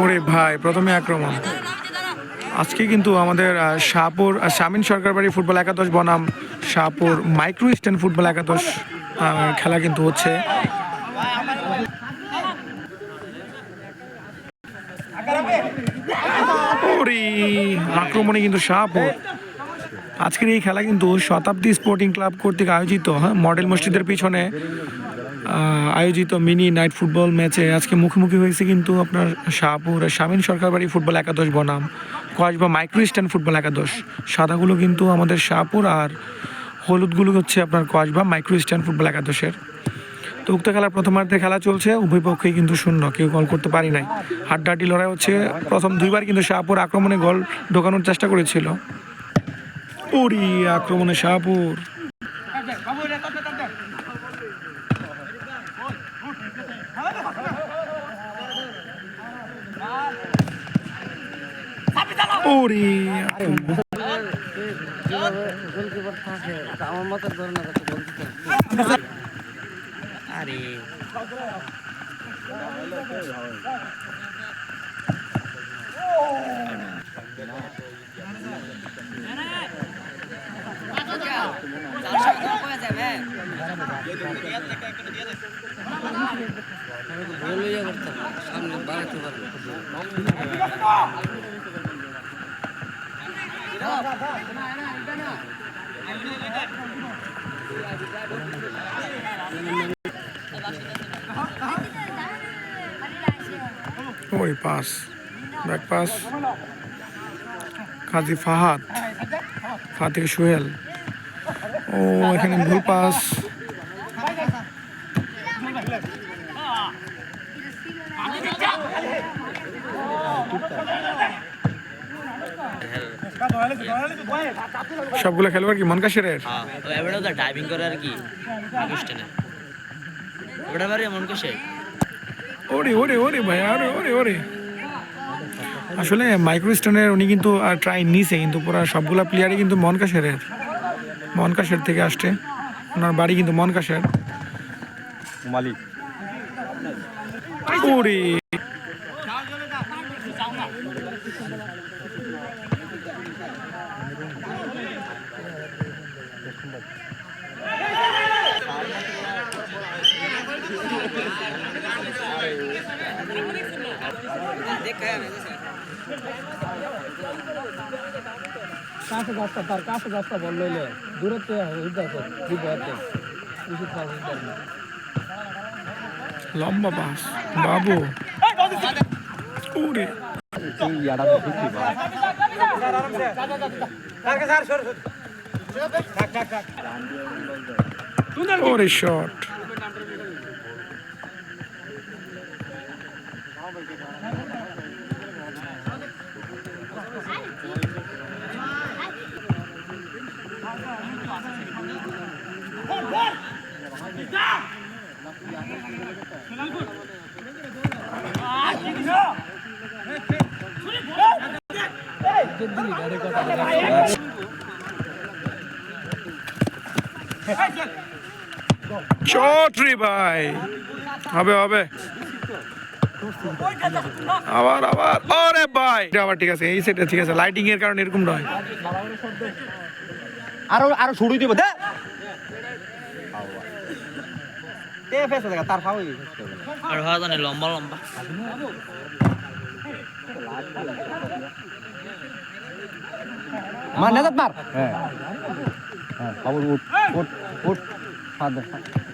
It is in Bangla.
ওরে ভাই, প্রথমে আক্রমণ। আজকে কিন্তু আমাদের শাহপুর শামীন সরকার বাড়ি ফুটবল একাদশ বনাম, শাহপুর মাইক্রো স্ট্যান্ড ফুটবল একাদশ খেলা কিন্তু হচ্ছে। আক্রমণে কিন্তু শাহপুর। আজকের এই খেলা কিন্তু শতাব্দী স্পোর্টিং ক্লাব কর্তৃক আয়োজিত হ্যাঁ? মডেল মসজিদের পিছনে আয়োজিত মিনি নাইট ফুটবল ম্যাচে আজকে মুখোমুখি হয়েছে কিন্তু আপনার শাহপুর শামীন সরকারবাড়ি ফুটবল একাদশ বনাম কসবা মাইক্রো স্ট্যান্ড ফুটবল একাদশ। সাদাগুলো কিন্তু আমাদের শাহপুর আর হলুদগুলো হচ্ছে আপনার কসবা মাইক্রো স্ট্যান্ড ফুটবল একাদশের। তো উক্ত খেলার প্রথমার্ধে খেলা চলছে, উভয় পক্ষেই কিন্তু শূন্য, কেউ গোল করতে পারি নাই। হাড্ডাহাড্ডি লড়াই হচ্ছে, প্রথম দুইবার কিন্তু শাহপুর আক্রমণে গোল ঢোকানোর চেষ্টা করেছিল। ওরি আক্রমণে শাহপুর। যাচ্ছে গোলকিপার আরে গোল ইয়ে করতে হবে, সামনে বাড়াতে পারবে ওই pass back pass Kazi Fahad, Fatih Sohel. ও, এখানে ভুল পাস সবগুলো খেলোয়াড় কি হ্যাঁ তো ডাইভিং করে আর কি এমন কইছে ওরে ওরে ওরে ভাই আরে ওরে ওরে। আসলে মাইক্রোস্টোনের উনি কিন্তু আর ট্রাই নিছে কিন্তু পুরো সবগুলা প্লেয়ারই কিন্তু মনকাশেরের মনকাশের থেকে আসছে। ওনার বাড়ি কিন্তু মনকাশের মালিক ওরে। কাছে গাছটা তার কাছে গাছটা বল লইলে। দূরত্ব লম্বা পাস বাবু। ঠিকই ওরে শট। শট রে ভাই হবে হবে। আবার আবার। আরে ভাই। এটা আবার ঠিক আছে এই সেটটা ঠিক আছে লাইটিং এর কারণে এরকম নয়। আরও আরও ছড়িয়ে দিব দে। তে ফেসে দেখা তার ফাউল। আর হয় লম্বা লম্বা। মার নেজাত মার। হ্যাঁ। হ্যাঁ বাবু উঠ উঠ উঠ হাত দে এ,